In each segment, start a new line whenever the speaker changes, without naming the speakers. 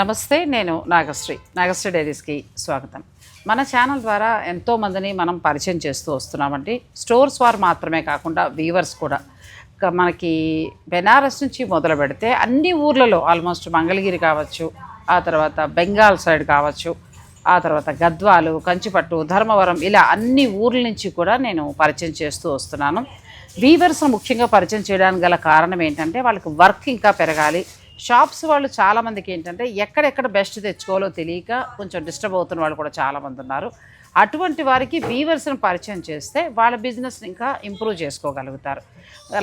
నమస్తే నేను నాగశ్రీ. నాగశ్రీ డైరీస్కి స్వాగతం. మన ఛానల్ ద్వారా ఎంతోమందిని మనం పరిచయం చేస్తూ వస్తున్నామండి. స్టోర్స్ వారు మాత్రమే కాకుండా వీవర్స్ కూడా. మనకి బెనారస్ నుంచి మొదలు పెడితే అన్ని ఊర్లలో ఆల్మోస్ట్ మంగళగిరి కావచ్చు ఆ తర్వాత బెంగాల్ సైడ్ కావచ్చు ఆ తర్వాత గద్వాలు కంచిపట్టు ధర్మవరం ఇలా అన్ని ఊర్ల నుంచి కూడా నేను పరిచయం చేస్తూ వస్తున్నాను. వీవర్స్ ముఖ్యంగా పరిచయం చేయడానికి గల కారణం ఏంటంటే వాళ్ళకి వర్క్ ఇంకా పెరగాలి. షాప్స్ వాళ్ళు చాలామందికి ఏంటంటే ఎక్కడెక్కడ బెస్ట్ తెచ్చుకోవాలో తెలియక కొంచెం డిస్టర్బ్ అవుతున్న వాళ్ళు కూడా చాలామంది ఉన్నారు. అటువంటి వారికి వీవర్స్ని పరిచయం చేస్తే వాళ్ళ బిజినెస్ని ఇంకా ఇంప్రూవ్ చేసుకోగలుగుతారు.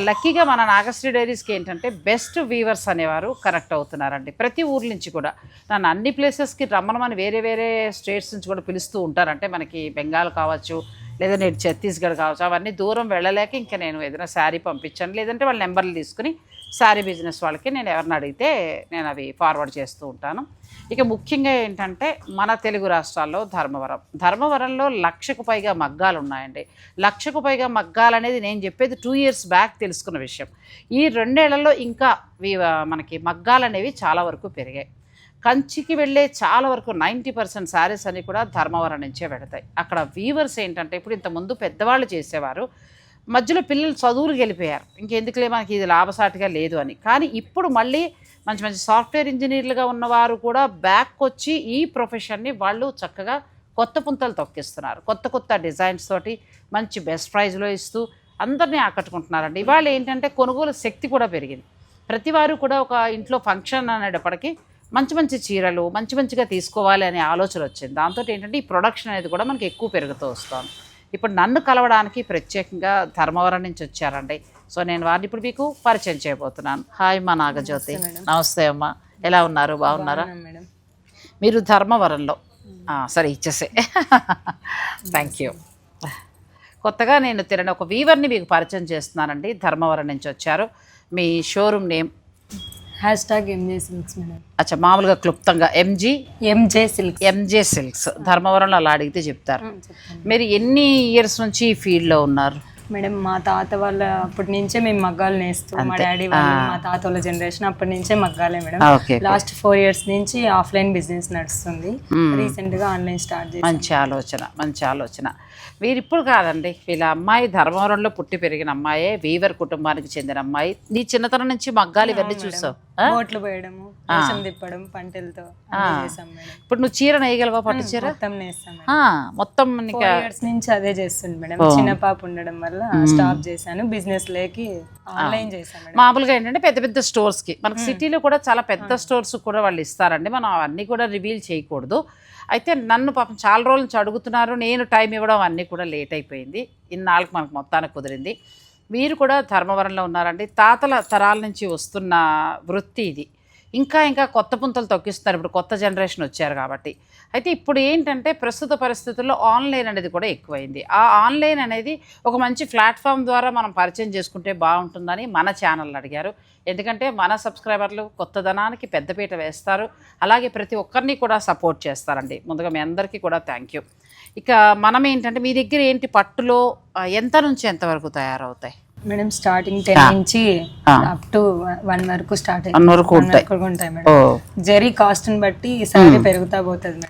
లక్కీగా మన నాగశ్రీ డైరీస్కి ఏంటంటే బెస్ట్ వీవర్స్ అనేవారు కనెక్ట్ అవుతున్నారండి. ప్రతి ఊరు నుంచి కూడా. నన్ను అన్ని ప్లేసెస్కి రమ్మనమని వేరే వేరే స్టేట్స్ నుంచి కూడా పిలుస్తూ ఉంటారంటే మనకి బెంగాల్ కావచ్చు లేదా నేను ఛత్తీస్గఢ్ కావచ్చు అవన్నీ దూరం వెళ్ళలేక ఇంకా నేను ఏదైనా శారీ పంపించాను లేదంటే వాళ్ళ నెంబర్లు తీసుకుని శారీ బిజినెస్ వాళ్ళకి నేను ఎవరిని అడిగితే నేను అవి ఫార్వర్డ్ చేస్తూ ఉంటాను. ఇక ముఖ్యంగా ఏంటంటే మన తెలుగు రాష్ట్రాల్లో ధర్మవరం. ధర్మవరంలో లక్షకు పైగా మగ్గాలు ఉన్నాయండి. లక్షకు పైగా మగ్గాలు అనేది నేను చెప్పేది టూ ఇయర్స్ బ్యాక్ తెలుసుకున్న విషయం. ఈ రెండేళ్ళలో ఇంకా మనకి మగ్గాలు అనేవి చాలా వరకు పెరిగాయి. కంచికి వెళ్ళే చాలా వరకు నైంటీ పర్సెంట్ శారీస్ అన్నీ కూడా ధర్మవరం నుంచే పెడతాయి అక్కడ వీవర్స్ ఏంటంటే ఇప్పుడు ఇంతకుముందు పెద్దవాళ్ళు చేసేవారు. మధ్యలో పిల్లలు చదువులకు వెళ్ళిపోయారు. ఇంకెందుకులే మనకి ఇది లాభసాటిగా లేదు అని. కానీ ఇప్పుడు మళ్ళీ మంచి మంచి సాఫ్ట్వేర్ ఇంజనీర్లుగా ఉన్నవారు కూడా బ్యాక్ వచ్చి ఈ ప్రొఫెషన్ని వాళ్ళు చక్కగా కొత్త పుంతలు తొక్కిస్తున్నారు. కొత్త కొత్త డిజైన్స్ తోటి మంచి బెస్ట్ ప్రైజ్లో ఇస్తూ అందరినీ ఆకట్టుకుంటున్నారండి. ఇవాళ ఏంటంటే కొనుగోలు శక్తి కూడా పెరిగింది. ప్రతి వారు కూడా ఒక ఇంట్లో ఫంక్షన్ అనేటప్పటికీ మంచి మంచి చీరలు మంచి మంచిగా తీసుకోవాలి అనే ఆలోచన వచ్చింది. దాంతో ఏంటంటే ఈ ప్రొడక్షన్ అనేది కూడా మనకి ఎక్కువ పెరుగుతూ వస్తుంది. ఇప్పుడు నన్ను కలవడానికి ప్రత్యేకంగా ధర్మవరం నుంచి వచ్చారండి సో నేను వారిని ఇప్పుడు మీకు పరిచయం చేయబోతున్నాను. హాయ్ మా నాగజ్యోతి. నమస్తే అమ్మా. ఎలా ఉన్నారు? బాగున్నారా? మీరు ధర్మవరంలో. సరే ఇచ్చేసే. థ్యాంక్ యూ కొత్తగా నేను తిరని ఒక వీవర్ని మీకు పరిచయం చేస్తున్నానండి. ధర్మవరం నుంచి వచ్చారు మీ showroom name
hashtag MJ silks madam
అచ్చా మామూలుగా క్లుప్తంగా MG
MJ silks
MJ silks ధర్మవరంలో అలా అడిగితే చెప్తారు. మీరు ఎన్ని ఇయర్స్ నుంచి ఈ ఫీల్డ్లో ఉన్నారు?
మేడం మా తాత వాళ్ళ అప్పటి నుంచే మేము మగ్గాలు నేస్తూ మా డాడీ వాళ్ళు మా తాత వాళ్ళ జనరేషన్ అప్పటి నుంచే మగ్గాలే మేడం. లాస్ట్ ఫోర్ ఇయర్స్ నుంచి ఆఫ్లైన్ బిజినెస్ నడుస్తుంది. రీసెంట్గా ఆన్లైన్ స్టార్ట్ చేసి
మంచి ఆలోచన మంచి ఆలోచన. వీరు ఇప్పుడు కాదండి వీళ్ళ అమ్మాయి ధర్మవరంలో పుట్టి పెరిగిన అమ్మాయే వీవర్ కుటుంబానికి చెందిన అమ్మాయి. నీ చిన్నతనం నుంచి మగ్గాలు ఇవన్నీ చూసావు? ఆ?
బోట్లు పోయడము వేషం తిప్పడం పంటలతో
ఇప్పుడు నువ్వు చీర నేయగలవా పట్టు చీర?
మొత్తం నేస్తాం మేడం.
ఆ, మొత్తం
ఇయర్స్ నుంచి అదే చేస్తుంది మేడం. చిన్న పాప ఉండడం వల్ల స్టాప్ చేశాను. బిజినెస్ లేకి ఆన్లైన్ చేశాను
మామూలుగా ఏంటంటే పెద్ద పెద్ద స్టోర్స్కి మనకి సిటీలో కూడా చాలా పెద్ద స్టోర్స్ కూడా వాళ్ళు ఇస్తారండి. మనం అవన్నీ కూడా రివీల్ చేయకూడదు. అయితే నన్ను పాపం చాలా రోజుల నుంచి అడుగుతున్నారు. నేను టైం ఇవ్వడం అన్నీ కూడా లేట్ అయిపోయింది. ఇన్నాళ్ళకి మనకు మొత్తానికి కుదిరింది. మీరు కూడా ధర్మవరంలో ఉన్నారండి. తాతల తరాల నుంచి వస్తున్న వృత్తి ఇది. ఇంకా ఇంకా కొత్త పుంతలు తొక్కిస్తున్నారు. ఇప్పుడు కొత్త జనరేషన్ వచ్చారు కాబట్టి. అయితే ఇప్పుడు ఏంటంటే ప్రస్తుత పరిస్థితుల్లో ఆన్లైన్ అనేది కూడా ఎక్కువైంది. ఆ ఆన్లైన్ అనేది ఒక మంచి ప్లాట్ఫామ్ ద్వారా మనం పరిచయం చేసుకుంటే బాగుంటుందని మన ఛానల్ అడిగారు. ఎందుకంటే మన సబ్స్క్రైబర్లు కొత్తదనానికి పెద్దపీట వేస్తారు. అలాగే ప్రతి ఒక్కరిని కూడా సపోర్ట్ చేస్తారండి. ముందుగా మీ అందరికీ కూడా థ్యాంక్ యూ. ఇక మనం ఏంటంటే మీ దగ్గర ఏంటి పట్టులో ఎంత నుంచి ఎంతవరకు తయారవుతాయి?
మేడం స్టార్టింగ్ టెన్ నుంచి అప్ టు వన్ వరకు స్టార్ట్
అన్ని వరకు ఉంటాయి.
మేడం. జరీ కాస్ట్ని బట్టి సారీ పెరుగుతా పోతుంది.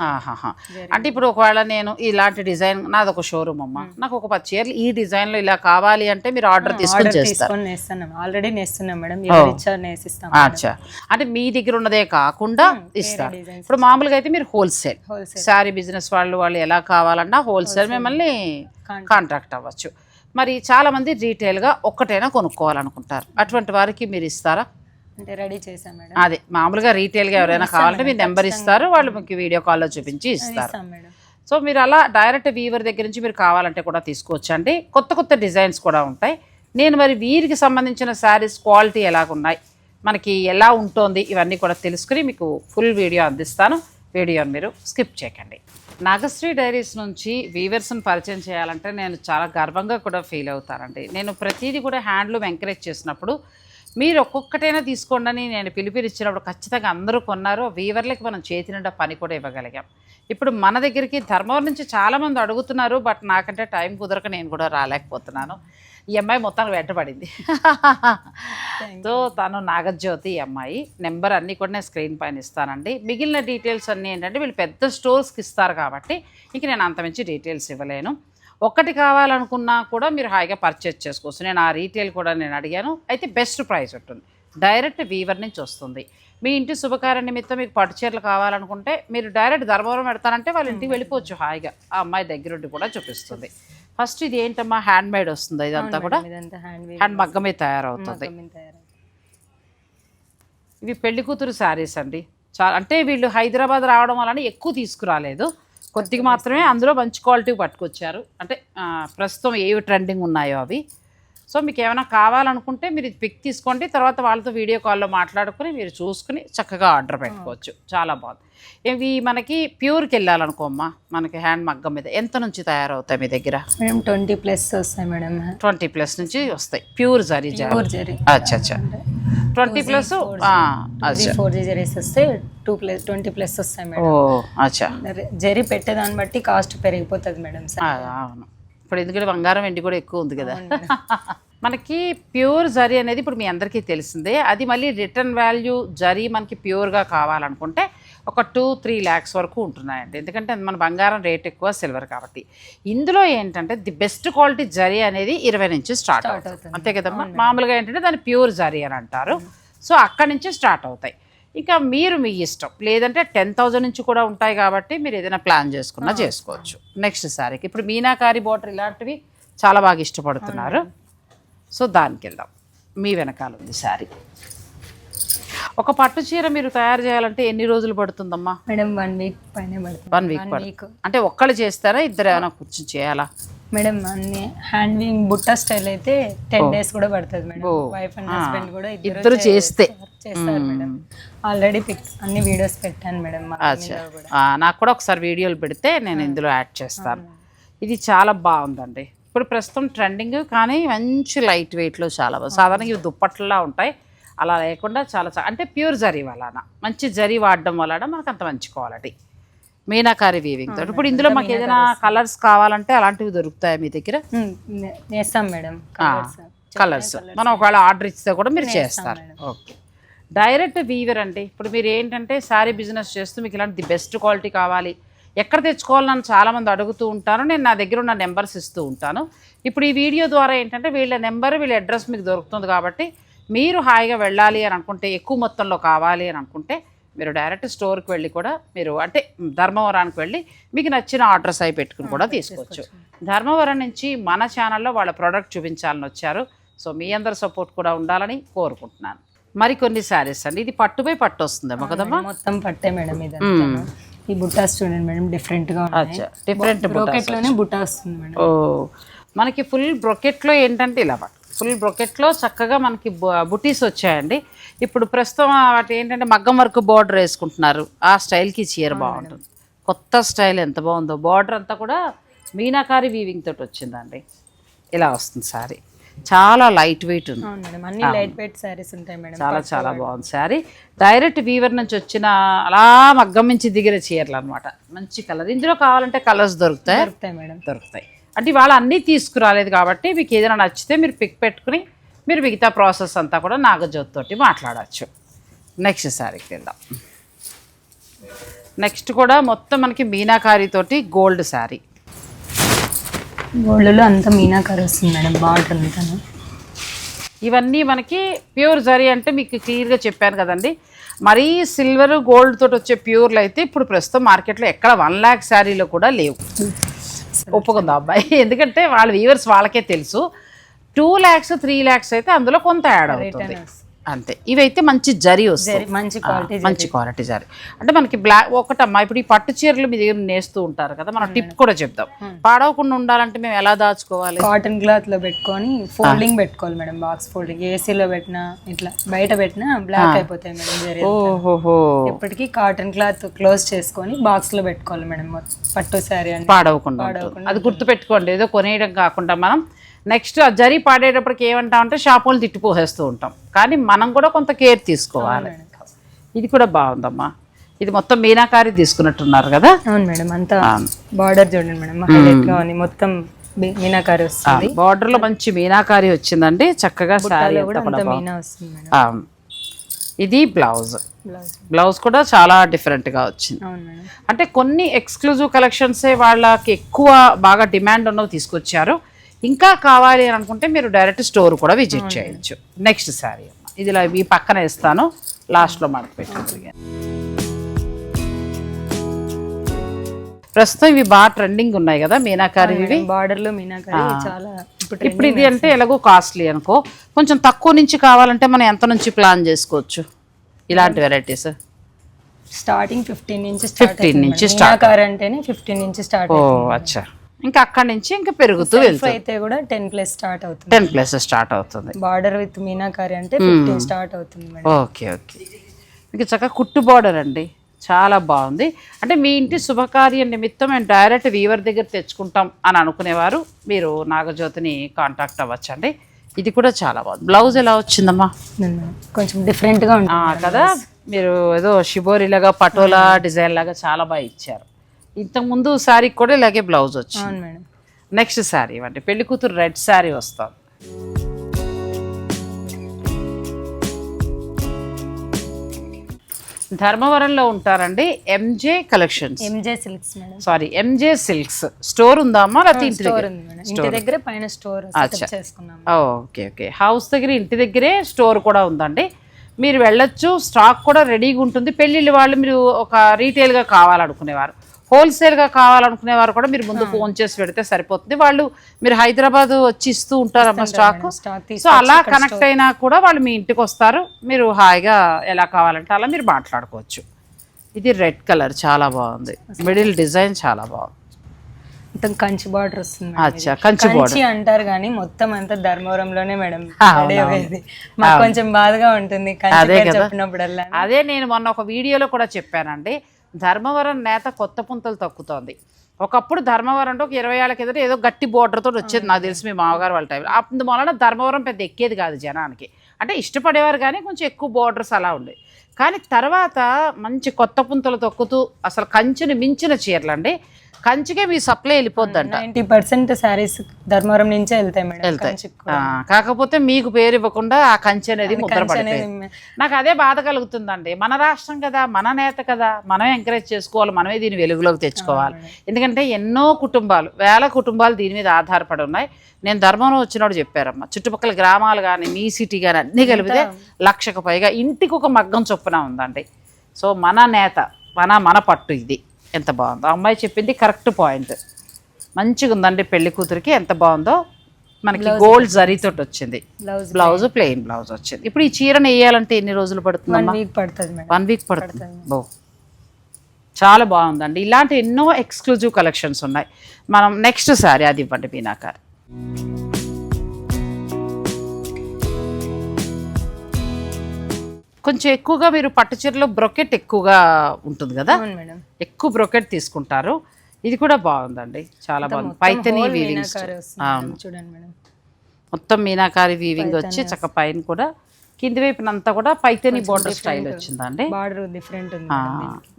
అంటే ఇప్పుడు ఒకవేళ నేను ఇలాంటి డిజైన్ నాది ఒక షోరూమ్ అమ్మ. నాకు ఒక పది చీరలు ఈ డిజైన్లో ఇలా కావాలి అంటే మీరు ఆర్డర్ తీసుకొని
తీసుకొని నేస్తున్నాం ఆల్రెడీ నేస్తున్నాం మేడం. ఇచ్చారు నేసిస్తాం
అచ్చా. అంటే మీ దగ్గర ఉన్నదే కాకుండా ఇస్తారు. ఇప్పుడు మామూలుగా అయితే మీరు హోల్సేల్. శారీ బిజినెస్ వాళ్ళు వాళ్ళు ఎలా కావాలన్నా హోల్సేల్ మిమ్మల్ని. కాంట్రాక్ట్ అవ్వచ్చు. మరి చాలా మంది రీటైల్గా ఒక్కటైనా కొనుక్కోవాలనుకుంటారు. అటువంటి వారికి మీరు ఇస్తారా?
అంటే రెడీ చేసాం మేడం.
అదే మామూలుగా రీటైల్గా ఎవరైనా కావాలంటే మీరు నెంబర్ ఇస్తారు వాళ్ళు మీకు వీడియో కాల్లో చూపించి ఇస్తారు. సో మీరు అలా డైరెక్ట్ వీవర్ దగ్గర నుంచి మీరు కావాలంటే కూడా తీసుకోవచ్చు అండి కొత్త కొత్త డిజైన్స్ కూడా ఉంటాయి. నేను మరి వీరికి సంబంధించిన శారీస్ క్వాలిటీ ఎలాగున్నాయి మనకి ఎలా ఉంటుంది ఇవన్నీ కూడా తెలుసుకుని మీకు ఫుల్ వీడియో అందిస్తాను. వీడియోని మీరు స్కిప్ చేయకండి. నాగశ్రీ డైరీస్ నుంచి వీవర్స్ని పరిచయం చేయాలంటే నేను చాలా గర్వంగా కూడా ఫీల్ అవుతానండి. నేను ప్రతిదీ కూడా హ్యాండ్లూమ్ ఎంకరేజ్ చేసినప్పుడు మీరు ఒక్కొక్కటైనా తీసుకోండి అని నేను పిలిపిలిచ్చినప్పుడు ఖచ్చితంగా అందరూ కొన్నారు. వీవర్లకి మనం చేతి నిండా పని కూడా ఇవ్వగలిగాం. ఇప్పుడు మన దగ్గరికి ధర్మవరం నుంచి చాలామంది అడుగుతున్నారు బట్ నాకంటే టైం కుదరక నేను కూడా రాలేకపోతున్నాను. ఈ అమ్మాయి మొత్తానికి వెంటబడింది సో తను నాగజ్యోతి ఈ అమ్మాయి. నెంబర్ అన్నీ కూడా నేను స్క్రీన్ పైన ఇస్తానండి. మిగిలిన డీటెయిల్స్ అన్నీ ఏంటంటే వీళ్ళు పెద్ద స్టోర్స్కి ఇస్తారు కాబట్టి ఇంక నేను అంతమించి డీటెయిల్స్ ఇవ్వలేను. ఒక్కటి కావాలనుకున్నా కూడా మీరు హాయిగా పర్చేస్ చేసుకోవచ్చు. నేను ఆ రీటైల్ కూడా నేను అడిగాను. అయితే బెస్ట్ ప్రైస్ ఉంటుంది. డైరెక్ట్ వీవర్ నుంచి వస్తుంది. మీ ఇంటి శుభకార్య నిమిత్తం మీకు పట్టు చీరలు కావాలనుకుంటే మీరు డైరెక్ట్ ధర్మవరం పెడతానంటే వాళ్ళ ఇంటికి వెళ్ళిపోవచ్చు హాయిగా. ఆ అమ్మాయి దగ్గరుండి కూడా చూపిస్తుంది. ఫస్ట్ ఇది ఏంటమ్మా? హ్యాండ్ మేడ్ వస్తుంది ఇదంతా కూడా.
హ్యాండ్
మగ్గమే తయారవుతుంది.
తయారు
ఇవి పెళ్ళి కూతురు శారీస్ అండి. చాలా అంటే వీళ్ళు హైదరాబాద్ రావడం వలన ఎక్కువ తీసుకురాలేదు. కొద్దిగా మాత్రమే అందులో మంచి క్వాలిటీ పట్టుకొచ్చారు. అంటే ప్రస్తుతం ఏవి ట్రెండింగ్ ఉన్నాయో అవి. సో మీకు ఏమైనా కావాలనుకుంటే మీరు ఇది పిక్ తీసుకోండి తర్వాత వాళ్ళతో వీడియో కాల్లో మాట్లాడుకుని మీరు చూసుకుని చక్కగా ఆర్డర్ పెట్టుకోవచ్చు. చాలా బాగుంది. ఇవి మనకి ప్యూర్కి వెళ్ళాలనుకోమ్మా మనకి హ్యాండ్ మగ్గం మీద ఎంత నుంచి తయారవుతాయి మీ దగ్గర?
మేడం ట్వంటీ ప్లస్ వస్తాయి మేడం.
ట్వంటీ ప్లస్ నుంచి వస్తాయి. ప్యూర్ జరీ జారీ. అచ్చా అచ్చా. Twenty plus
four G zaris వస్తే టూ ప్లస్ ట్వంటీ ప్లస్ వస్తాయి మేడం.
అచ్చా.
జరీ పెట్టేదాన్ని బట్టి కాస్ట్ పెరిగిపోతుంది మేడం
అవును. ఇప్పుడు ఎందుకంటే బంగారం వెండి కూడా ఎక్కువ ఉంది కదా. మనకి ప్యూర్ జరీ అనేది ఇప్పుడు మీ అందరికీ తెలిసిందే. అది మళ్ళీ రిటర్న్ వాల్యూ జరీ మనకి ప్యూర్గా కావాలనుకుంటే ఒక టూ త్రీ ల్యాక్స్ వరకు ఉంటున్నాయండి. ఎందుకంటే మన బంగారం రేట్ ఎక్కువ సిల్వర్ కాబట్టి. ఇందులో ఏంటంటే ది బెస్ట్ క్వాలిటీ జరీ అనేది ఇరవై నుంచి స్టార్ట్ అవుతుంది. అంతే కదమ్మా? మామూలుగా ఏంటంటే దాన్ని ప్యూర్ జరీ అని అంటారు. సో అక్కడి నుంచి స్టార్ట్ అవుతాయి. ఇంకా మీరు మీ ఇష్టం. లేదంటే టెన్ థౌజండ్ నుంచి కూడా ఉంటాయి కాబట్టి మీరు ఏదైనా ప్లాన్ చేసుకున్నా చేసుకోవచ్చు. నెక్స్ట్ సారీకి. ఇప్పుడు మీనాకారి బోటర్ ఇలాంటివి చాలా బాగా ఇష్టపడుతున్నారు. సో దానికి వెళ్దాం. మీ వెనకాల ఉంది శారీ ఒక పట్టు చీర మీరు తయారు చేయాలంటే ఎన్ని రోజులు పడుతుందమ్మా?
మేడం వన్ వీక్ పైన
వన్ వీక్ అంటే ఒక్కళ్ళు చేస్తారా? ఇద్దరు ఏమైనా కూర్చొని చేయాలా?
మేడం అన్ని హ్యాండ్ బుట్ట స్టైల్ అయితే టెన్ డేస్ కూడా పడుతుంది మేడం. Wife and. హస్బెండ్ కూడా
ఇద్దరు చేస్తే.
చేస్తారు మేడం. ఆల్రెడీ పిక్ అన్ని వీడియోస్ పెట్టాను మేడం
నాకు కూడా ఒకసారి వీడియోలు పెడితే నేను ఇందులో యాడ్ చేస్తాను. ఇది చాలా బాగుందండి. ఇప్పుడు ప్రస్తుతం ట్రెండింగ్ కానీ మంచి లైట్ వెయిట్లో చాలా బాగుంది. సాధారణంగా ఇవి దుప్పట్లా ఉంటాయి. అలా లేకుండా చాలా అంటే ప్యూర్ జరీ వలన మంచి జరీ వాడడం వలన మనకు అంత మంచి క్వాలిటీ మీనాకారి వీవింగ్ తోటి. ఇప్పుడు ఇందులో మాకు ఏదైనా కలర్స్ కావాలంటే అలాంటివి దొరుకుతాయి మీ దగ్గర?
వేస్తాం మేడం. కలర్స్
మనం ఒకవేళ ఆర్డర్ ఇస్తే కూడా మీరు చేస్తారు. ఓకే. డైరెక్ట్ వీవర్ అండి. ఇప్పుడు మీరు ఏంటంటే శారీ బిజినెస్ చేస్తూ మీకు ఇలాంటి ది బెస్ట్ క్వాలిటీ కావాలి. ఎక్కడ తెచ్చుకోవాలని నన్ను చాలామంది అడుగుతూ ఉంటాను నేను నా దగ్గర ఉన్న నెంబర్స్ ఇస్తూ ఉంటాను. ఇప్పుడు ఈ వీడియో ద్వారా ఏంటంటే వీళ్ళ నెంబర్ వీళ్ళ అడ్రస్ మీకు దొరుకుతుంది కాబట్టి మీరు హాయిగా వెళ్ళాలి అని అనుకుంటే ఎక్కువ మొత్తంలో కావాలి అని అనుకుంటే మీరు డైరెక్ట్ స్టోర్కి వెళ్ళి కూడా మీరు అంటే ధర్మవరానికి వెళ్ళి మీకు నచ్చిన ఆర్డర్స్ అయి పెట్టుకుని కూడా తీసుకోవచ్చు. ధర్మవరం నుంచి మన ఛానల్లో వాళ్ళ ప్రోడక్ట్ చూపించాలని వచ్చారు. సో మీ అందరి సపోర్ట్ కూడా ఉండాలని కోరుకుంటున్నాను. మరికొన్ని శారీస్ అండి. ఇది పట్టుపై పట్టు వస్తుందేమో కదమ్మా
మొత్తం పట్టే మేడం ఇది ఈ బుట్టాస్ చూడండి మేడం
డిఫరెంట్గా డిఫరెంట్
బ్రోకెట్లోనే బుట్ట వస్తుంది మేడం.
ఓ మనకి ఫుల్ బ్రొకెట్లో ఏంటంటే ఇలా ఫుల్ బ్రొకెట్లో చక్కగా మనకి బుటీస్ వచ్చాయండి. ఇప్పుడు ప్రస్తుతం వాటి ఏంటంటే మగ్గం వర్క్ బార్డర్ వేసుకుంటున్నారు. ఆ స్టైల్కి చీర బాగుంటుంది. కొత్త స్టైల్ ఎంత బాగుందో. బార్డర్ అంతా కూడా మీనాకారి వీవింగ్ తోటి వచ్చిందండి. ఇలా వస్తుంది సారీ చాలా లైట్ వెయిట్ ఉంది.
అన్ని లైట్ వెయిట్ సారీస్ ఉంటాయి మేడం.
చాలా చాలా బాగుంది శారీ. డైరెక్ట్ వీవర్ నుంచి వచ్చిన అలా మగ్గం నుంచి దిగిన చీరలు అనమాట మంచి కలర్. ఇందులో కావాలంటే కలర్స్ దొరుకుతాయి.
దొరుకుతాయి మేడం.
దొరుకుతాయి. అంటే ఇవాళ అన్నీ తీసుకురాలేదు కాబట్టి మీకు ఏదైనా నచ్చితే మీరు పిక్ పెట్టుకుని మీరు మిగతా ప్రాసెస్ అంతా కూడా నాగజ్యోతి తోటి మాట్లాడచ్చు. నెక్స్ట్ శారీకి వెళ్దాం నెక్స్ట్ కూడా మొత్తం మనకి మీనాకారి తోటి గోల్డ్ శారీ
గోల్డ్లో అంతా మీనాకర్ వస్తుంది మేడం బార్డర్ అంతా
ఇవన్నీ మనకి ప్యూర్ జరీ అంటే మీకు క్లియర్గా చెప్పాను కదండి. మరీ సిల్వర్ గోల్డ్ తోటి వచ్చే ప్యూర్లు అయితే ఇప్పుడు ప్రస్తుతం మార్కెట్లో ఎక్కడ వన్ ల్యాక్ శారీలో కూడా లేవు. ఒప్పుకుందాం అబ్బాయి. ఎందుకంటే వాళ్ళ వ్యూవర్స్ వాళ్ళకే తెలుసు. టూ ల్యాక్స్ త్రీ ల్యాక్స్ అయితే అందులో కొంత యాడ్ అవుతుంది. అంతే. ఇవైతే మంచి జరీ వస్తాయి.
మంచి క్వాలిటీ
మంచి క్వాలిటీ జరీ. అంటే మనకి బ్లాక్ ఒకటమ్మా ఇప్పుడు ఈ పట్టు చీరలు మీ దగ్గర నేస్తూ ఉంటారు కదా మనం టిప్ కూడా చెప్తాం పాడవకుండా ఉండాలంటే మేము ఎలా దాచుకోవాలి?
కాటన్ క్లాత్లో పెట్టుకొని ఫోల్డింగ్ పెట్టుకోవాలి మేడం బాక్స్ ఫోల్డింగ్ ఏసీలో పెట్టినా ఇట్లా బయట పెట్టినా బ్లాక్ అయిపోతాయి మేడం జరీ
ఓహోహో.
ఎప్పటికీ కాటన్ క్లాత్ క్లోజ్ చేసుకొని బాక్స్లో పెట్టుకోవాలి మేడం పట్టు శారీ
పాడవకుండా అది గుర్తుపెట్టుకోండి ఏదో కొనేయడం కాకుండా మనం నెక్స్ట్ ఆ జరీ పాడేటప్పటికి ఏమంటామంటే షాపులు తిట్టిపోసేస్తూ ఉంటాం. కానీ మనం కూడా కొంత కేర్ తీసుకోవాలి. ఇది కూడా బాగుందమ్మా. ఇది మొత్తం మీనాకారి తీసుకున్నట్టున్నారు కదా?
అవును మేడం అంతా బార్డర్ చూడండి మేడం మొత్తం మీనాకారి వస్తుంది.
బార్డర్లో మంచి మీనాకారి వచ్చిందండి. చక్కగా శారీ ఇది బ్లౌజ్.
బ్లౌజ్.
కూడా చాలా different గా వచ్చింది అంటే కొన్ని ఎక్స్క్లూజివ్ కలెక్షన్సే వాళ్ళకి ఎక్కువ బాగా డిమాండ్ ఉన్నవి తీసుకొచ్చారు. ఇంకా కావాలి అని అనుకుంటే మీరు డైరెక్ట్ స్టోర్ కూడా విజిట్ చేయొచ్చు. నెక్స్ట్ శారీ ఇది ఇలా ఈ పక్కన ఇస్తాను లాస్ట్లో మడత పెట్టండి ప్రస్తుతం ఇవి బాగా ట్రెండింగ్ ఉన్నాయి కదా మీనాకారి ఇవి?
బార్డర్లో మీనాకారి చాలా ఇప్పుడు
ఇది అంటే ఎలాగో కాస్ట్లీ అనుకో. కొంచెం తక్కువ నుంచి కావాలంటే మనం ఎంత నుంచి ప్లాన్ చేసుకోవచ్చు? ఇలాంటి వెరైటీస్?
స్టార్టింగ్ ఫిఫ్టీన్ నుంచి స్టార్ట్
15 నుంచి
మీనాకారి అంటేనే ఫిఫ్టీన్ నుంచి స్టార్ట్
ఓ అచ్చా. ఇంకా అక్కడి నుంచి ఇంకా పెరుగుతూ వెళ్తుంది.
అయితే కూడా టెన్ ప్లస్ స్టార్ట్ అవుతుంది.
టెన్ ప్లస్ స్టార్ట్ అవుతుంది.
బార్డర్ విత్ మీనాకారి అంటే ఫిఫ్టీన్ స్టార్ట్ అవుతుంది మేడం
ఓకే ఓకే మీకు చక్కగా కుట్టు బార్డర్ అండి. చాలా బాగుంది. అంటే మీ ఇంటి శుభకార్యం నిమిత్తం మేము డైరెక్ట్ వీవర్ దగ్గర తెచ్చుకుంటాం అని అనుకునేవారు. మీరు నాగజ్యోతిని కాంటాక్ట్ అవ్వచ్చండి. ఇది కూడా చాలా బాగుంది. బ్లౌజ్ ఎలా వచ్చిందమ్మా?
మేడం. కొంచెం డిఫరెంట్గా
ఆ,
ఉంటుంది
కదా. మీరు ఏదో షిబోరిలాగా పటోలా డిజైన్ లాగా చాలా బాగా ఇచ్చారు. ఇంతకుముందు శారీకి కూడా ఇలాగే బ్లౌజ్ వచ్చింది. నెక్స్ట్ శారీ అంటే పెళ్ళి కూతురు రెడ్ శారీ వస్తుంది. ధర్మవరంలో ఉంటారండి MJ collections
MJ silks madam.
Sorry MJ silks store ఉందామా లేకపోతే ఇంటి దగ్గర?
ఇంటి దగ్గర పైన స్టోర్ చేసుకున్నాం
ఓకే ఓకే హౌస్ దగ్గర ఇంటి దగ్గరే స్టోర్ కూడా ఉందండి. మీరు వెళ్ళొచ్చు. స్టాక్ కూడా రెడీగా ఉంటుంది. పెళ్ళిళ్ళు వాళ్ళు మీరు ఒక రీటైల్గా కావాలనుకునేవారు. హోల్సేల్గా కావాలనుకునేవారు కూడా మీరు ముందు ఫోన్ చేసి పెడితే సరిపోతుంది. వాళ్ళు మీరు హైదరాబాద్ వచ్చి ఇస్తూ ఉంటారమ్మా స్టాక్ సో అలా కనెక్ట్ అయినా కూడా వాళ్ళు మీ ఇంటికి వస్తారు. మీరు హాయిగా ఎలా కావాలంటే అలా మీరు మాట్లాడుకోవచ్చు. ఇది రెడ్ కలర్ చాలా బాగుంది. మిడిల్ డిజైన్ చాలా బాగుంది.
మొత్తం కంచి బార్డర్ వస్తుంది.
అచ్చా కంచి
కంచి అంటారు కానీ మొత్తం అంతా ధర్మవరంలోనే మేడం. మాకు కొంచెం బాధగా ఉంటుంది చెప్పినప్పుడల్లా.
అదే నేను మొన్న ఒక వీడియోలో కూడా చెప్పానండి. ధర్మవరం నేత కొత్త పుంతలు తొక్కుతోంది. ఒకప్పుడు ధర్మవరం ఒక ఇరవై ఏళ్ళ కిందట ఏదో గట్టి బోర్డర్తో వచ్చేది నాకు తెలిసి మీ మామగారు వాళ్ళ టైంలో అందువలన ధర్మవరం పెద్ద ఎక్కేది కాదు జనానికి. అంటే ఇష్టపడేవారు కానీ కొంచెం ఎక్కువ బోర్డర్స్ అలా ఉండేవి. కానీ తర్వాత మంచి కొత్త పుంతలు తొక్కుతూ అసలు కంచిని మించిన చీరలు అండి కంచికే మీ సప్లై వెళ్ళిపోద్దంట.
నైన్టీ పర్సెంట్ శారీస్ ధర్మవరం నుంచే వెళ్తాయి మేడం
వెళ్తాయి.
కంచికి
కాకపోతే మీకు పేరు ఇవ్వకుండా ఆ కంచి అనేది ముద్ర
కంచి అనేది
పడిపోయింది. నాకు అదే బాధ కలుగుతుందండి. మన రాష్ట్రం కదా మన నేత కదా మనమే ఎంకరేజ్ చేసుకోవాలి మనమే దీన్ని వెలుగులోకి తెచ్చుకోవాలి. ఎందుకంటే ఎన్నో కుటుంబాలు వేల కుటుంబాలు దీని మీద ఆధారపడి ఉన్నాయి. నేను ధర్మంలో వచ్చినప్పుడు చెప్పారమ్మా చుట్టుపక్కల గ్రామాలు కానీ మీ సిటీ కానీ అన్నీ కలిపితే లక్షకు పైగా ఇంటికి ఒక మగ్గం చొప్పున ఉందండి. సో మన నేత మన మన పట్టు ఇది. ఎంత బాగుందో. అమ్మాయి చెప్పింది కరెక్ట్ పాయింట్. మంచిగా ఉందండి పెళ్ళి కూతురికి ఎంత బాగుందో. మనకి గోల్డ్ జరీతోటి వచ్చింది.
బ్లౌజ్
ప్లెయిన్ బ్లౌజ్ వచ్చింది. ఇప్పుడు ఈ చీరను వేయాలంటే ఎన్ని రోజులు
వన్
పడుతుందమ్మా
వీక్ పడుతుంది
వన్ వీక్ పడుతుంది. బో. చాలా బాగుందండి. ఇలాంటి ఎన్నో ఎక్స్క్లూజివ్ కలెక్షన్స్ ఉన్నాయి. మనం నెక్స్ట్ సారీ అది ఇవ్వండి మీనాకార్. కొంచెం ఎక్కువగా మీరు పట్టు చీరలో బ్రొకెట్ ఎక్కువగా ఉంటుంది కదా?
మేడం.
ఎక్కువ బ్రొకెట్ తీసుకుంటారు. ఇది కూడా బాగుందండి. చాలా బాగుంది. పైతని వీవింగ్.
చూడండి మేడం.
మొత్తం మీనాకారి వీవింగ్ వచ్చి చక్క పైన కూడా కింది వైపునంతా కూడా పైతని బోర్డర్ స్టైల్ వచ్చిందండి.
బార్డర్ డిఫరెంట్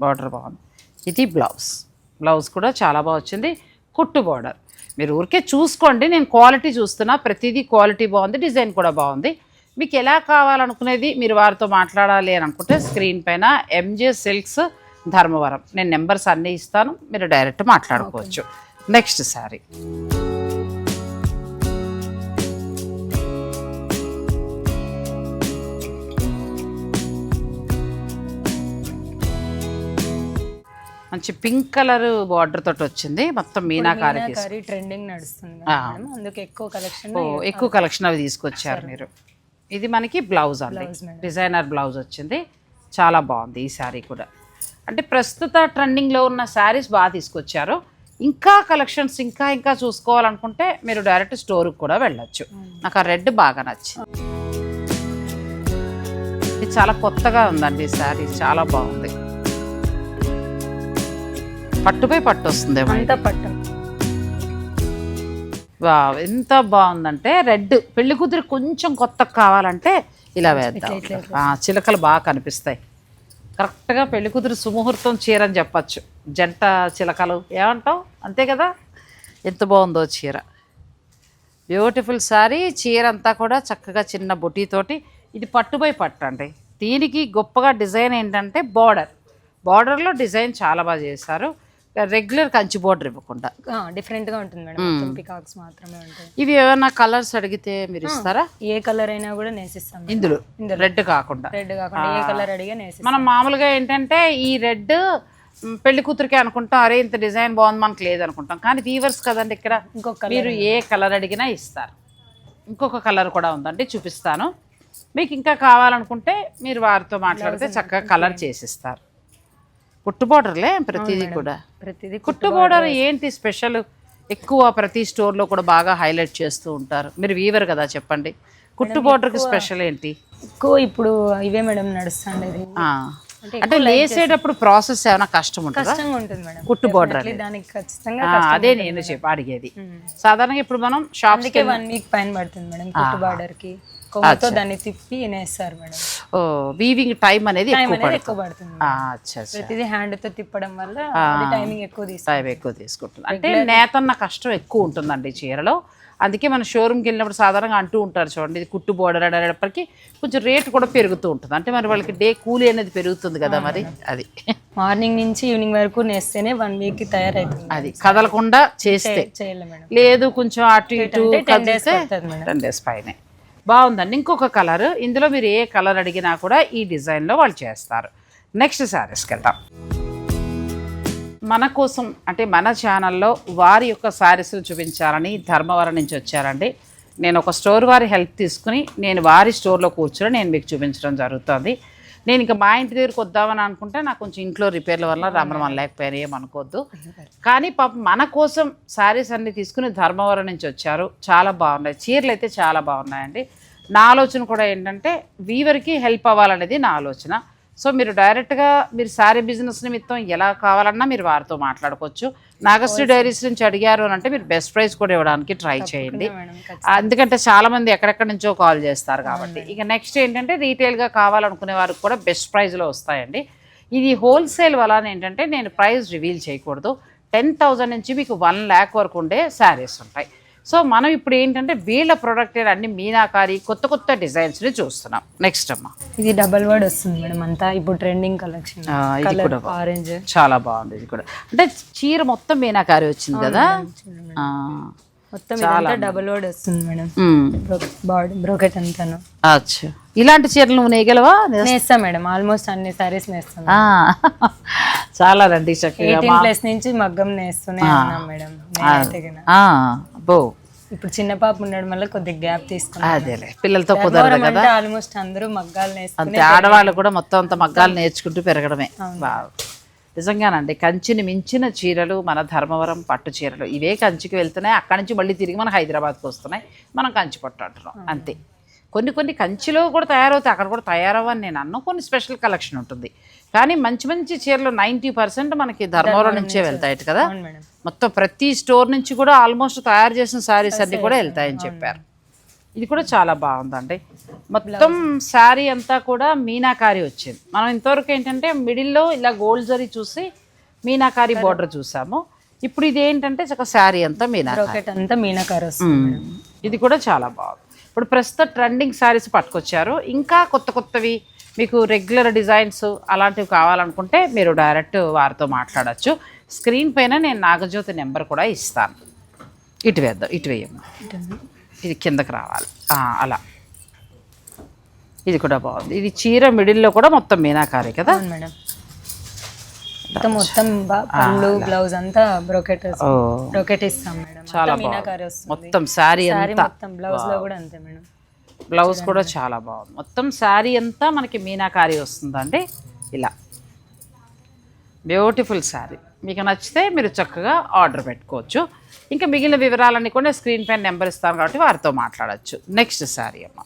బార్డర్ బాగుంది. ఇది బ్లౌజ్ బ్లౌజ్ కూడా చాలా బాగా వచ్చింది. కుట్టు బార్డర్ మీరు ఊరికే చూసుకోండి. నేను క్వాలిటీ చూస్తున్నా. ప్రతిదీ క్వాలిటీ బాగుంది. డిజైన్ కూడా బాగుంది. మీకు ఎలా కావాలనుకునేది మీరు వారితో మాట్లాడాలి అని అనుకుంటే స్క్రీన్ పైన ఎంజే సిల్క్స్ ధర్మవరం. నేను నెంబర్స్ అన్నీ ఇస్తాను మీరు డైరెక్ట్ మాట్లాడుకోవచ్చు. నెక్స్ట్ శారీ మంచి పింక్ కలర్ బార్డర్ తోటి వచ్చింది. మొత్తం మీనాకారి
ట్రెండింగ్ నడుస్తుంది అందుకే ఎక్కువ కలెక్షన్
ఎక్కువ కలెక్షన్ అవి తీసుకొచ్చారు మీరు. ఇది మనకి బ్లౌజ్ అండి. డిజైనర్ బ్లౌజ్ వచ్చింది. చాలా బాగుంది ఈ శారీ కూడా. అంటే ప్రస్తుత ట్రెండింగ్లో ఉన్న శారీస్ బాగా తీసుకొచ్చారు. ఇంకా కలెక్షన్స్ ఇంకా ఇంకా చూసుకోవాలనుకుంటే మీరు డైరెక్ట్ స్టోర్కి కూడా వెళ్ళొచ్చు. నాకు ఆ రెడ్ బాగా నచ్చింది. ఇది చాలా కొత్తగా ఉందండి ఈ శారీ. చాలా బాగుంది. పట్టుపై పట్టు వస్తుందేమో
అంతా పట్టం.
ఎంత బాగుందంటే రెడ్. పెళ్ళి కూతురు కొంచెం కొత్త కావాలంటే ఇలా వేద్దాం. ఆ, చిలకలు బాగా కనిపిస్తాయి. కరెక్ట్గా పెళ్ళి కూతురు సుముహూర్తం చీర అని చెప్పచ్చు. జంట చిలకలు ఏమంటావు? అంతే కదా? ఎంత బాగుందో చీర. బ్యూటిఫుల్ శారీ చీర అంతా కూడా చక్కగా చిన్న బొటీతోటి. ఇది పట్టుపై పట్టు అండి. దీనికి గొప్పగా డిజైన్ ఏంటంటే బార్డర్. బార్డర్లో డిజైన్ చాలా బాగా చేశారు. రెగ్యులర్ కంచి బార్డర్ ఇవ్వకుండా.
డిఫరెంట్గా ఉంటుంది మేడం. పికాక్స్ మాత్రమే ఉంటాయి.
ఇవి ఏమైనా కలర్స్ అడిగితే మీరు ఇస్తారా?
ఏ కలర్ అయినా కూడా నేసిస్తాం
ఇందులో? రెడ్ కాకుండా.
రెడ్ కాకుండా ఏ కలర్ అడిగా నేసిస్తాం.
మనం మామూలుగా ఏంటంటే ఈ రెడ్ పెళ్ళి కూతురికి అనుకుంటాం అరే ఇంత డిజైన్ బాగుంది మనకు లేదు అనుకుంటాం. కానీ వీవర్స్ కదండి ఇక్కడ
ఇంకొక
మీరు ఏ కలర్ అడిగినా ఇస్తారు. ఇంకొక కలర్ కూడా ఉందండి చూపిస్తాను. మీకు ఇంకా కావాలనుకుంటే మీరు వారితో మాట్లాడితే చక్కగా కలర్ చేసిస్తారు. కుట్టు బోర్డర్లే ప్రతిదీ కూడా.
ప్రతిదీ
కుట్టు బోర్డర్ ఏంటి స్పెషల్? ఎక్కువ ప్రతి స్టోర్లో కూడా బాగా హైలైట్ చేస్తూ ఉంటారు. మీరు వీవర్ కదా చెప్పండి. కుట్టు బోర్డర్కి స్పెషల్ ఏంటి?
ఎక్కువ ఇప్పుడు ఇవే మేడం నడుస్తుండేది.
అంటే లేసేటప్పుడు ప్రాసెస్ ఏమైనా కష్టం ఉంటుందా?
కష్టంగా ఉంటుంది మేడం.
కుట్టు బోర్డర్
దానికి ఖచ్చితంగా
అదే నేను చెప్పి అడిగేది. సాధారణంగా ఇప్పుడు మనం
అందుకే వన్ వీక్ పైన పడుతుంది మేడం కుట్టు బార్డర్కి దాన్ని తిప్పి నేస్తారు మేడం.
వీవింగ్ టైం అనేది ఎక్కువ పడుతుంది.
ప్రతిదీ హ్యాండ్తో తిప్పడం వల్ల టైమింగ్ ఎక్కువ
టైం ఎక్కువ తీసుకుంటుంది. అంటే నేతన్న కష్టం ఎక్కువ ఉంటుందండి చీరలో. అందుకే మన షోరూమ్కి వెళ్ళినప్పుడు సాధారణంగా అంటూ ఉంటారు చూడండి ఇది కుట్టు బోర్డర్ అనేటప్పటికి కొంచెం రేట్ కూడా పెరుగుతూ ఉంటుంది. అంటే మరి వాళ్ళకి డే కూలీ అనేది పెరుగుతుంది కదా మరి అది.
మార్నింగ్ నుంచి ఈవినింగ్ వరకు నేస్తేనే వన్ వీక్కి తయారైతుంది
అది కదలకుండా చేస్తే. లేదు కొంచెం అటు ఇటు
అంటే 10 days
కదిలితే
పడుతుంది మేడం.
టెన్ డేస్ పైనే. బాగుందండి. ఇంకొక కలర్ ఇందులో మీరు ఏ కలర్ అడిగినా కూడా ఈ డిజైన్లో వాళ్ళు చేస్తారు. నెక్స్ట్ శారీస్కి వెళ్తాం మన కోసం అంటే మన ఛానల్లో వారి యొక్క శారీస్ను చూపించాలని ధర్మవరం నుంచి వచ్చారండి. నేను ఒక స్టోర్ వారి హెల్ప్ తీసుకుని నేను వారి స్టోర్లో కూర్చొని నేను మీకు చూపించడం జరుగుతుంది. నేను ఇంకా మా ఇంటి దగ్గరికి వద్దామని అనుకుంటే నాకు కొంచెం ఇంట్లో రిపేర్ల వల్ల రమ్మడం లేకపోయినా ఏమనుకోవద్దు. కానీ పాప మన కోసం శారీస్ అన్ని తీసుకుని ధర్మవరం నుంచి వచ్చారు. చాలా బాగున్నాయి. చీరలు అయితే చాలా బాగున్నాయండి. నా ఆలోచన కూడా ఏంటంటే వీవర్కి హెల్ప్ అవ్వాలనేది నా ఆలోచన. సో మీరు డైరెక్ట్గా మీరు శారీ బిజినెస్ నిమిత్తం ఎలా కావాలన్నా మీరు వారితో మాట్లాడుకోవచ్చు. నాగశ్రీ డైరీస్ నుంచి అడిగారు అని అంటే మీరు బెస్ట్ ప్రైస్ కూడా ఇవ్వడానికి ట్రై చేయండి. ఎందుకంటే చాలా మంది ఎక్కడెక్కడి నుంచో కాల్ చేస్తారు కాబట్టి. ఇక నెక్స్ట్ ఏంటంటే రీటైల్గా కావాలనుకునే వారికి కూడా బెస్ట్ ప్రైస్లో వస్తాయండి. ఇది హోల్సేల్ వలన ఏంటంటే నేను ప్రైస్ రివీల్ చేయకూడదు. టెన్ థౌజండ్ నుంచి మీకు వన్ ల్యాక్ వరకు ఉండే శారీస్ ఉంటాయి. సో మనం ఇప్పుడు ఏంటంటే వీళ్ళ ప్రొడక్ట్ అన్ని మీనాకారి కొత్త కొత్త డిజైన్స్ని చూస్తున్నాం. నెక్స్ట్ అమ్మా.
ఇది డబల్ వర్డ్ వస్తుంది మేడం అంతా. ఇప్పుడు ట్రెండింగ్ కలెక్షన్
ఇది కూడా.
ఆరెంజ్
చాలా బాగుంది ఇది కూడా. అంటే చీర మొత్తం మీనాకారి వచ్చింది కదా.
మొత్తం డబల్ వర్డ్ వస్తుంది మేడం. బ్రోకెట్ అంతాను.
అచ్చా. ఇలాంటి చీరలు నువ్వు నేయగలవా?
నేస్తాం మేడం. ఆల్మోస్ట్ అన్ని సారీస్ నేస్తాం
ఆ, చాలా రండి చక్కగా.
ప్లస్ నుంచి మగ్గం నేస్తూనే ఉన్నాం మేడం. నేనైతే గిన.
ఆ, బో
ఇప్పుడు చిన్న పాప ఉండడం వల్ల కొద్దిగా గ్యాప్ తీసుకున్నాం
అదేలే. పిల్లలతో కుదరదు కదా.
ఆల్మోస్ట్ అందరూ మగ్గాలు
అంతే ఆడవాళ్ళు కూడా మొత్తం అంత మగ్గాలు నేర్చుకుంటూ పెరగడమే. నిజంగానండి కంచిని మించిన చీరలు మన ధర్మవరం పట్టు చీరలు. ఇవే కంచికి వెళ్తున్నాయి అక్కడి నుంచి మళ్ళీ తిరిగి మన హైదరాబాద్కి వస్తున్నాయి. మనం కంచి పట్టు అంటున్నాం అంతే. కొన్ని కొన్ని కంచిలో కూడా తయారవుతాయి అక్కడ కూడా తయారవ్వని నేను అన్ను కొన్ని స్పెషల్ కలెక్షన్ ఉంటుంది. కానీ మంచి మంచి చీరలు నైంటీ పర్సెంట్ మనకి ధర్మవరం నుంచే వెళ్తాయి కదా? మొత్తం ప్రతి స్టోర్ నుంచి కూడా ఆల్మోస్ట్ తయారు చేసిన శారీస్ అన్ని కూడా వెళ్తాయని చెప్పారు. ఇది కూడా చాలా బాగుందండి. మొత్తం శారీ అంతా కూడా మీనాకారి వచ్చింది. మనం ఇంతవరకు ఏంటంటే మిడిల్లో ఇలా గోల్డ్ జరీ చూసి మీనాకారి బార్డర్ చూసాము. ఇప్పుడు ఇది ఏంటంటే చక్క శారీ అంతా మీనాకారి.
అంతా మీనాకారు.
ఇది కూడా చాలా బాగుంది. ఇప్పుడు ప్రస్తుత ట్రెండింగ్ శారీస్ పట్టుకొచ్చారు. ఇంకా కొత్త కొత్తవి మీకు రెగ్యులర్ డిజైన్స్ అలాంటివి కావాలనుకుంటే మీరు డైరెక్ట్ వారితో మాట్లాడచ్చు. స్క్రీన్ పైన నేను నాగజ్యోతి నెంబర్ కూడా ఇస్తాను. ఇటు వేద్దాం ఇటు వేయమ్మా. ఇది కిందకి రావాలి. అలా. ఇది కూడా బాగుంది. ఇది చీర మిడిల్లో కూడా మొత్తం మీనాకారి కదా?
మేడం. మొత్తం పళ్ళు బ్లౌజ్ అంతా బ్రోకెట్ బ్రోకెట్ ఇస్తాం మేడం.
చాలా
మీనాకారి వస్తుంది.
మొత్తం శారీ
సారీ
అంతా.
మొత్తం బ్లౌజ్లో కూడా అంతే మేడం.
బ్లౌజ్ కూడా చాలా బాగుంది. మొత్తం శారీ అంతా మనకి మీనాకారి వస్తుందండి. ఇలా. బ్యూటిఫుల్ శారీ. మీకు నచ్చితే మీరు చక్కగా ఆర్డర్ పెట్టుకోవచ్చు. ఇంకా మిగిలిన వివరాలన్నీ కూడా స్క్రీన్ పైన నెంబర్ ఇస్తాను కాబట్టి వారితో మాట్లాడచ్చు. నెక్స్ట్ శారీ అమ్మ.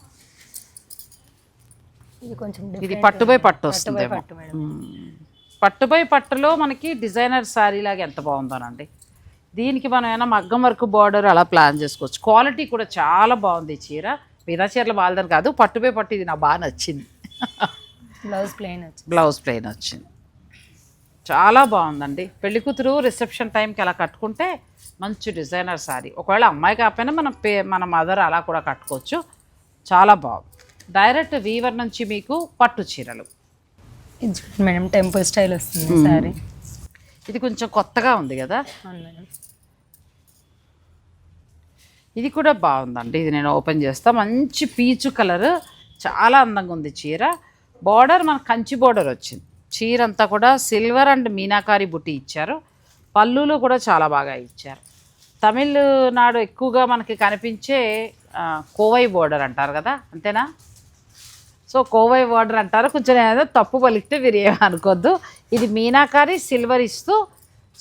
ఇది కొంచెం
ఇది పట్టుబై పట్టు వస్తుందేమో.
పట్టు మేడం.
మ్మ్. పట్టుబై పట్టులో మనకి డిజైనర్ శారీ లాగా ఎంత బాగుందోనండి. దీనికి మనం ఏమైనా మగ్గం వరకు బార్డర్ అలా ప్లాన్ చేసుకోవచ్చు. క్వాలిటీ కూడా చాలా బాగుంది చీర. మిగతా చీరలు బాగుందని కాదు పట్టుబై పట్టు ఇది నాకు బాగా నచ్చింది.
బ్లౌజ్ ప్లెయిన్ వచ్చింది.
బ్లౌజ్ ప్లెయిన్ వచ్చింది. చాలా బాగుందండి. పెళ్ళి కూతురు రిసెప్షన్ టైంకి అలా కట్టుకుంటే మంచి డిజైనర్ శారీ ఒకవేళ అమ్మాయి కాకపోయినా మన పే మన మదర్ అలా కూడా కట్టుకోవచ్చు. చాలా బాగుంది. డైరెక్ట్ వీవర్ నుంచి మీకు పట్టు చీరలు.
మేడం టెంపుల్ స్టైల్ వస్తుంది సారీ.
ఇది కొంచెం కొత్తగా ఉంది కదా?
అవును మేడం.
ఇది కూడా బాగుందండి. ఇది నేను ఓపెన్ చేస్తా. మంచి పీచు కలర్ చాలా అందంగా ఉంది చీర. బార్డర్ మన కంచి బార్డర్ వచ్చింది. చీర అంతా కూడా సిల్వర్ అండ్ మీనాకారి బుట్టి ఇచ్చారు. పళ్ళులు కూడా చాలా బాగా ఇచ్చారు. తమిళనాడు ఎక్కువగా మనకి కనిపించే కోవై బోర్డర్ అంటారు కదా అంతేనా? సో కోవై బార్డర్ అంటారు. కొంచెం ఏదో తప్పు పలికితే మీరు ఏమనుకోద్దు ఇది మీనాకారి సిల్వర్ ఇస్తూ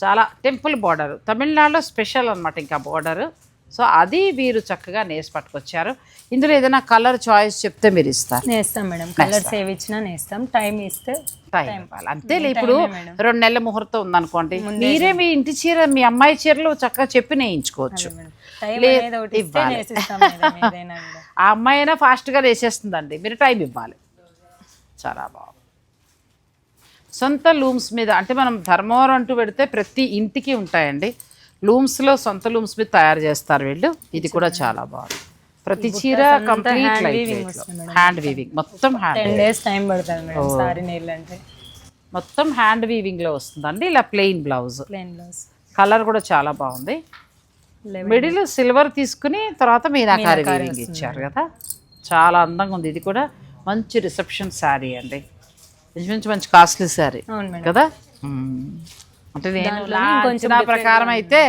చాలా టెంపుల్ బార్డర్. తమిళనాడులో స్పెషల్ అనమాట ఇంకా బార్డర్. సో అది వీరు చక్కగా నేసి పట్టుకొచ్చారు. ఇందులో ఏదైనా కలర్ చాయిస్ చెప్తే మీరు ఇస్తారు.
నేస్తాం మేడం. కలర్స్ ఏవి ఇచ్చినా నేస్తాం. టైం ఇస్తే
టైం ఇవ్వాలి. అంతేలే ఇప్పుడు. రెండు నెలల ముహూర్తం ఉందనుకోండి. మీరే మీ ఇంటి చీర మీ అమ్మాయి చీరలు చక్కగా చెప్పి నేయించుకోవచ్చు. ఆ అమ్మాయి అయినా ఫాస్ట్గా వేసేస్తుందండి మీరు టైం ఇవ్వాలి. చాలా బాగుంది. సొంత లూమ్స్ మీద అంటే మనం ధర్మవరం అంటూ పెడితే ప్రతి ఇంటికి ఉంటాయండి. లూమ్స్లో సొంత లూమ్స్ మీద తయారు చేస్తారు వీళ్ళు. ఇది కూడా చాలా బాగుంది. ప్రతి చీర కంప్లీట్ లైట్ హ్యాండ్ వీవింగ్ మొత్తం హ్యాండ్
డేస్ టైం పడుతుంది సారీ అంటే
మొత్తం హ్యాండ్ వీవింగ్లో వస్తుందండి. ఇలా plain blouse
plain blouse
colour కూడా చాలా బాగుంది. మిడిల్ సిల్వర్ తీసుకుని తర్వాత మీనాకారి వీవింగ్ ఇచ్చారు కదా. చాలా అందంగా ఉంది. ఇది కూడా మంచి రిసెప్షన్ శారీ అండి. ఇంచుమించు మంచి కాస్ట్లీ శారీ కదా. అంటే నేను నా అంచనా ప్రకారం అయితే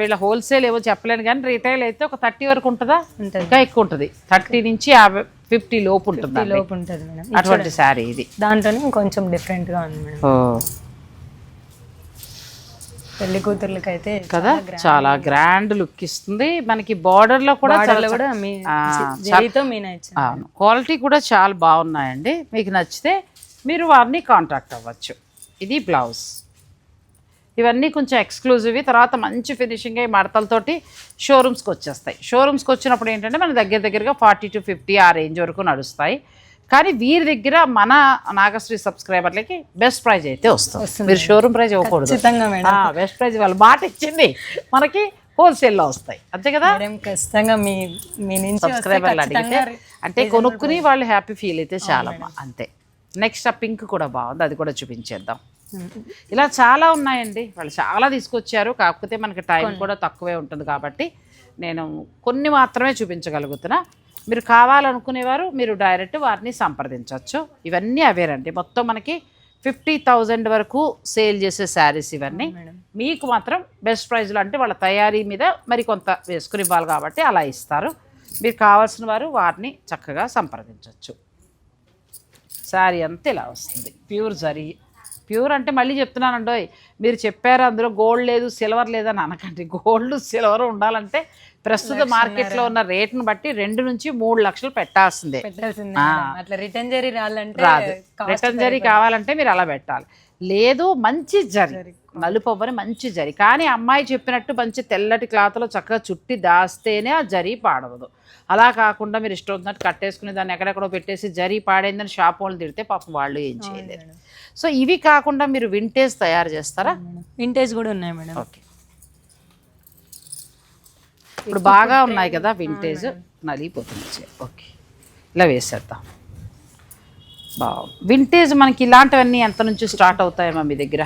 వీళ్ళ హోల్సేల్ ఏవో చెప్పలేను కానీ రీటైల్ అయితే ఒక థర్టీ వరకు ఉంటుందా. ఇంకా ఎక్కువ ఉంటుంది. థర్టీ నుంచి యాభై ఫిఫ్టీ లోపు ఉంటుంది
లోపు ఉంటుంది మేడం
అటువంటి శారీ ఇది.
దాంట్లోనే ఇంకొంచెం డిఫరెంట్గా ఉంది మేడం పెళ్ళి కూతుర్లకి అయితే
కదా? చాలా గ్రాండ్ లుక్ ఇస్తుంది. మనకి border లో కూడా అవును. క్వాలిటీ కూడా చాలా బాగున్నాయండి. మీకు నచ్చితే మీరు వారిని కాంటాక్ట్ అవ్వచ్చు. ఇది బ్లౌజ్ ఇవన్నీ కొంచెం ఎక్స్క్లూజివ్ తర్వాత మంచి ఫినిషింగ్ అయ్యి మడతలతోటి షోరూమ్స్కి వచ్చేస్తాయి. షోరూమ్స్కి వచ్చినప్పుడు ఏంటంటే మన దగ్గర దగ్గరగా ఫార్టీ టు ఫిఫ్టీ ఆ రేంజ్ వరకు నడుస్తాయి. కానీ వీరి దగ్గర మన నాగశ్రీ సబ్స్క్రైబర్లకి బెస్ట్ ప్రైజ్ అయితే వస్తుంది. మీరు షోరూమ్ ప్రైజ్ ఇవ్వకూడదు. బెస్ట్ ప్రైజ్ వాళ్ళు మాట ఇచ్చింది. మనకి హోల్సేల్లో వస్తాయి. అంతే కదా?
ఖచ్చితంగా మీ మీ
సబ్స్క్రైబర్లు అడిగితే అంటే కొనుక్కుని వాళ్ళు హ్యాపీ ఫీల్ అయితే చాలమ్మా. అంతే. నెక్స్ట్ ఆ పింక్ కూడా బాగుంది. అది కూడా చూపించేద్దాం. ఇలా చాలా ఉన్నాయండి. వాళ్ళు చాలా తీసుకొచ్చారు. కాకపోతే మనకి టైం కూడా తక్కువే ఉంటుంది కాబట్టి నేను కొన్ని మాత్రమే చూపించగలుగుతున్నా. మీరు కావాలనుకునేవారు మీరు డైరెక్ట్ వారిని సంప్రదించవచ్చు ఇవన్నీ అవేనండి మొత్తం మనకి ఫిఫ్టీ థౌజండ్ వరకు సేల్ చేసే శారీస్ ఇవన్నీ. మీకు మాత్రం బెస్ట్ ప్రైజ్లో అంటే వాళ్ళ తయారీ మీద మరి కొంత వేసుకుని ఇవ్వాలి కాబట్టి అలా ఇస్తారు. మీరు కావాల్సిన వారు వారిని చక్కగా సంప్రదించవచ్చు శారీ అంతా ఇలా వస్తుంది. ప్యూర్ జరీ. ప్యూర్ అంటే మళ్ళీ చెప్తున్నానండోయ్ మీరు చెప్పారు అందులో గోల్డ్ లేదు సిల్వర్ లేదని అనకండి. గోల్డ్ సిల్వర్ ఉండాలంటే ప్రస్తుత మార్కెట్లో ఉన్న రేట్ను బట్టి రెండు నుంచి మూడు లక్షలు పెట్టాల్సిందే.
రిటర్న్ జరీ రావాలంటే
రాదు. రిటర్న్ జరీ కావాలంటే మీరు అలా పెట్టాలి. లేదు మంచి జరి. నలుపు అవ్వని మంచి జరి. కానీ అమ్మాయి చెప్పినట్టు మంచి తెల్లటి క్లాత్లో చక్కగా చుట్టి దాస్తేనే ఆ జరి పాడవదు. అలా కాకుండా మీరు ఇష్టం వచ్చినట్టు కట్టేసుకుని దాన్ని ఎక్కడెక్కడో పెట్టేసి జరి పాడైందని షాప్ వాళ్ళు తిడితే పాపం వాళ్ళు ఏం చేయలేరు. సో ఇవి కాకుండా మీరు వింటేజ్ తయారు చేస్తారా?
వింటేజ్ కూడా ఉన్నాయి మేడం.
ఓకే. ఇప్పుడు బాగా ఉన్నాయి కదా వింటేజ్. నలిగిపోతుంది చీర. ఓకే. ఇలా వేసేద్దాం. వింటేజ్ మనకి ఇలాంటివన్నీ ఎంత నుంచి స్టార్ట్ అవుతాయమ్మా మీ దగ్గర?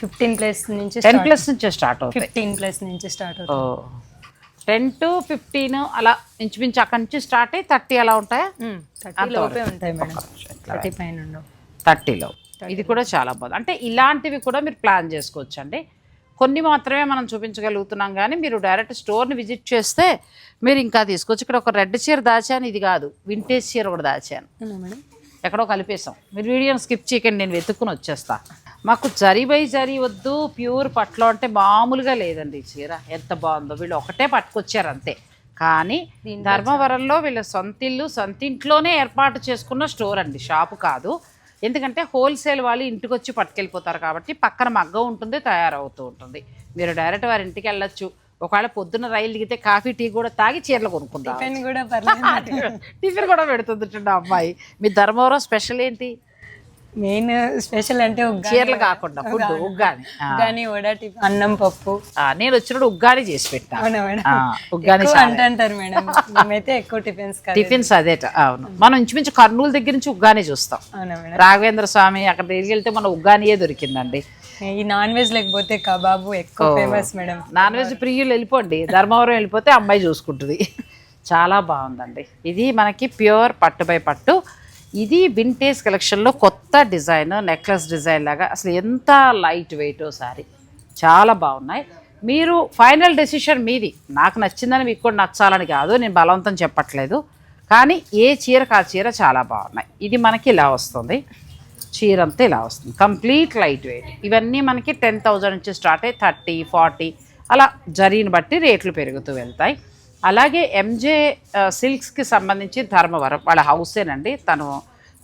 ఫిఫ్టీన్ ప్లస్ నుంచి
టెన్ ప్లస్ నుంచే స్టార్ట్ అవుతాయి.
ఫిఫ్టీన్ ప్లస్ నుంచి స్టార్ట్
ఓ.
అవుతుంది
టెన్ టు ఫిఫ్టీన్ అలా ఇంచుమించు అక్కడి నుంచి స్టార్ట్ అయ్యి థర్టీ అలా ఉంటాయా?
థర్టీ పైన
థర్టీలో ఇది కూడా చాలా బాగుంది. అంటే ఇలాంటివి కూడా మీరు ప్లాన్ చేసుకోవచ్చు అండి కొన్ని మాత్రమే మనం చూపించగలుగుతున్నాం కానీ మీరు డైరెక్ట్ స్టోర్ని విజిట్ చేస్తే మీరు ఇంకా తీసుకోవచ్చు ఇక్కడ ఒక రెడ్ చీర దాచాను ఇది కాదు. వింటేజ్ చీర కూడా దాచాను.
మేడం?
ఎక్కడో కలిపేసాం మీరు వీడియోని స్కిప్ చేయకండి నేను వెతుక్కుని వచ్చేస్తా. మాకు జరీ బై జరీ వద్దు ప్యూర్ పట్లో అంటే మామూలుగా లేదండి చీర. ఎంత బాగుందో వీళ్ళు ఒకటే పట్టుకొచ్చారు అంతే. కానీ ధర్మవరంలో వీళ్ళ సొంత ఇల్లు సొంత ఇంట్లోనే ఏర్పాటు చేసుకున్న స్టోర్ అండి. షాపు కాదు. ఎందుకంటే హోల్సేల్ వాళ్ళు ఇంటికి వచ్చి పట్టుకెళ్ళిపోతారు కాబట్టి పక్కన మగ్గం ఉంటుంది తయారవుతూ ఉంటుంది. మీరు డైరెక్ట్ వారి ఇంటికి వెళ్ళొచ్చు. ఒకవేళ పొద్దున్న రైలు దిగితే కాఫీ టీ కూడా తాగి చీరలు కొనుక్కుందాం.
పెన్ కూడా పర్లేదు.
టిఫిన్ కూడా పెడుతుంది అమ్మాయి. మీ ధర్మవరం స్పెషల్ ఏంటి?
మెయిన్ స్పెషల్ అంటే ఉగ్గాని.
చీరలు కాకుండా ఫుడ్ ఉగ్గాని. ఆ.
ఉగ్గాని వడ అన్నం పప్పు.
ఆ, నేను వచ్చినప్పుడు ఉగ్గాని చేసి పెట్టా.
అవునా మేడం?
ఆ, ఉగ్గాని
ఎక్కువ. అంటుంటారు మేడం. మేమైతే ఎక్కువ టిఫిన్స్ కాదు.
టిఫిన్స్ అదేట అవును. మనం ఇంచుమించు కర్నూలు దగ్గర నుంచి ఉగ్గాని చూస్తాం.
అవునా మేడం?
రాఘవేంద్ర స్వామి అక్కడ దగ్గరికి వెళ్తే మన ఉగ్గానియే దొరికిందండి.
ఈ నాన్ వెజ్ లేకపోతే కబాబు ఎక్కువ ఫేమస్ మేడం
నాన్ వెజ్ ప్రియులు వెళ్ళిపోండి. ధర్మవరం వెళ్ళిపోతే అమ్మాయి చూసుకుంటుంది. చాలా బాగుందండి. ఇది మనకి ప్యూర్ పట్టు బై పట్టు. ఇది వింటేజ్ కలెక్షన్లో కొత్త డిజైన్ నెక్లెస్ డిజైన్ లాగా అసలు ఎంత లైట్ వెయిట్ సారీ చాలా బాగున్నాయి. మీరు ఫైనల్ డెసిషన్ మీది. నాకు నచ్చిందని మీకు కూడా నచ్చాలని కాదు. నేను బలవంతం చెప్పట్లేదు. కానీ ఏ చీరకు ఆ చీర చాలా బాగున్నాయి. ఇది మనకి ఇలా వస్తుంది. చీర అంతా ఇలా వస్తుంది. కంప్లీట్ లైట్ వెయిట్ ఇవన్నీ మనకి టెన్ థౌజండ్ నుంచి స్టార్ట్ అయ్యి థర్టీ ఫార్టీ అలా జరీని బట్టి రేట్లు పెరుగుతూ వెళ్తాయి. అలాగే ఎంజే సిల్క్స్కి సంబంధించి ధర్మవరం వాళ్ళ హౌసేనండి తను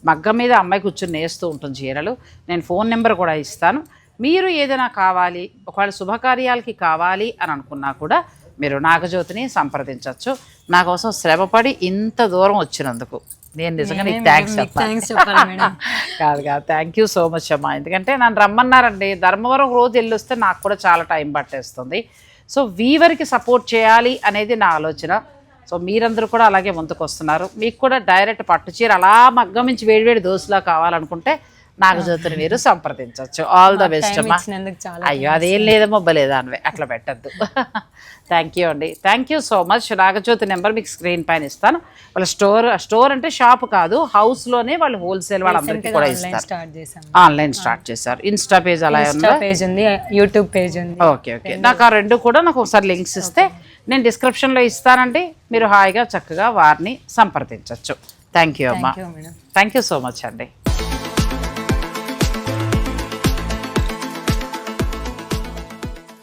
మగ్గం మీద అమ్మాయి కూర్చొని నేస్తూ ఉంటుంది చీరలు. నేను ఫోన్ నెంబర్ కూడా ఇస్తాను. మీరు ఏదైనా కావాలి ఒకవేళ శుభకార్యాలకి కావాలి అని అనుకున్నా కూడా మీరు నాగజ్యోతిని సంప్రదించవచ్చు నా కోసం శ్రమపడి ఇంత దూరం వచ్చినందుకు. నేను నిజంగా నీకు థ్యాంక్స్
మేడం.
కాదు కాదు. థ్యాంక్ యూ సో మచ్ అమ్మా. ఎందుకంటే నన్ను రమ్మన్నారండి. ధర్మవరం రోజు వెళ్ళొస్తే నాకు కూడా చాలా టైం పట్టేస్తుంది. సో వీవర్కి సపోర్ట్ చేయాలి అనేది నా ఆలోచన. సో మీరందరూ కూడా అలాగే ముందుకు వస్తున్నారు మీకు కూడా డైరెక్ట్ పట్టు చీర అలా మగ్గం నుంచి వేడివేడి దోశలా కావాలనుకుంటే నాగజ్యోతిని మీరు సంప్రదించవచ్చు. ఆల్ ద బెస్ట్ అమ్మా. అయ్యో అదేం లేదమ్మా బలేదా అనివే అట్లా పెట్టద్దు. థ్యాంక్ యూ అండి. Thank you so much Nagajyothi number మీకు స్క్రీన్ పైన ఇస్తాను. వాళ్ళ స్టోర్ స్టోర్ అంటే షాప్ కాదు హౌస్లోనే వాళ్ళు హోల్సేల్ వాళ్ళందరికీ కూడా
ఆన్లైన్
ఇస్తారు. ఆన్లైన్ స్టార్ట్ చేశారు. ఇన్స్టా పేజ్ అలా
పేజ్ ఉంది? యూట్యూబ్ పేజ్ ఉంది.
ఓకే ఓకే నాకు ఆ రెండు కూడా నాకు ఒకసారి లింక్స్ ఇస్తే నేను డిస్క్రిప్షన్లో ఇస్తానండి. మీరు హాయిగా చక్కగా వారిని సంప్రదించవచ్చు. థ్యాంక్ యూ అమ్మా. థ్యాంక్ యూ సో మచ్ అండి.